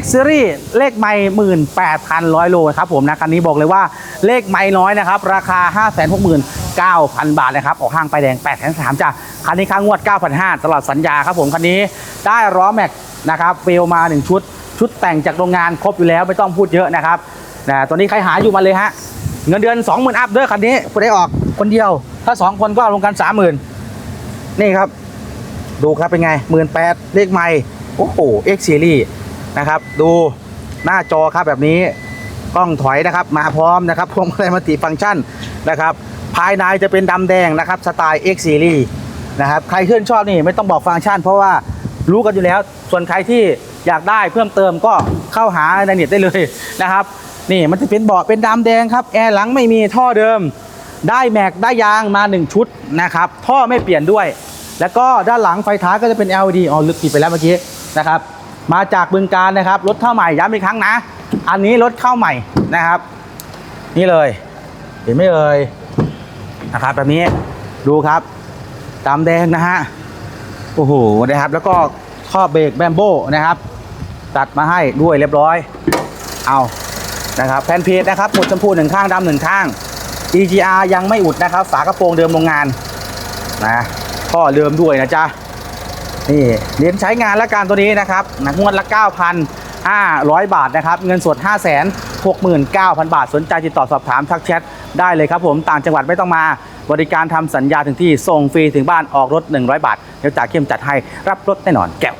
X Series เลขไม่18,100โลครับผมนะคันนี้บอกเลยว่าเลขไม่น้อยนะครับ ราคา 569,000 บาทนะครับ ออกห้างไปแดง8 3 0 0จ้ะคันนี้ค่างวด 9,500ตลอดสัญญาครับผมคันนี้ได้ล้อแม็กนะครับเฟลมา 1 ชุด ชุดแต่งจากโรงงานครบอยู่แล้วไม่ต้องพูดเยอะนะครับนะตัวนี้ใครหาอยู่มาเลยฮะ เงินเดือน 20,000 อัพด้อคันนี้ผู้ได้ออกคนเดียว ถ้า 2 คนก็ลงกัน 30,000 นี่ครับ ดูครับเป็นไงหมื่นแปดเลขไม่ โอ้โห X Series นะครับ ดูหน้าจอครับแบบนี้กล้องถอยนะครับมาพร้อมนะครับพวงมาลัยมัลติฟังก์ชันนะครับ ภายในจะเป็นดำแดงนะครับสไตล์ X Series นะครับใครชื่นชอบนี่ไม่ต้องบอกฟังก์ชัน เพราะว่ารู้กันอยู่แล้ว ส่วนใครที่อยากได้เพิ่มเติมก็เข้าหาในเน็ตได้เลยนะครับ นี่มันจะเป็นเบาะเป็นดำแดงครับแอร์หลังไม่มีท่อเดิม ได้แม็กได้ยางมา 1 ชุดนะครับท่อไม่เปลี่ยนด้วย แล้วก็ด้านหลังไฟท้ายก็จะเป็น LED อ๋อลึกผิดไปแล้วเมื่อกี้นะครับ มาจากบึงการนะครับ รถเข้าใหม่ย้ำอีกครั้งนะ อันนี้รถเข้าใหม่นะครับ นี่เลย เห็นไหมเอ่ยนะครับแบบนี้ดูครับดำแดงนะฮะโอ้โหนะครับ แล้วก็ข้อเบรกแบมโบนะครับ ตัดมาให้ด้วยเรียบร้อย เอานะครับแผ่นเพจนะครับหมดชมพูหนึ่งข้างดำหนึ่งข้าง EGR ยังไม่อุดนะครับ ฝากระโปรงเดิมโรงงานนะท่อเดิมด้วยนะจ๊ะ นี่เหรียงใช้งานและการตัวนี้นะครับหนักงวดละ 9,500 บาทนะครับ เงินสด 569,000 บาท สนใจติดต่อสอบถามทักแชทได้เลยครับผมต่างจังหวัดไม่ต้องมาบริการทำสัญญาถึงที่ส่งฟรีถึงบ้านออกรถ 100 บาท เดี๋ยวจ่าเข้มจัดให้รับรถแน่นอนแก้ว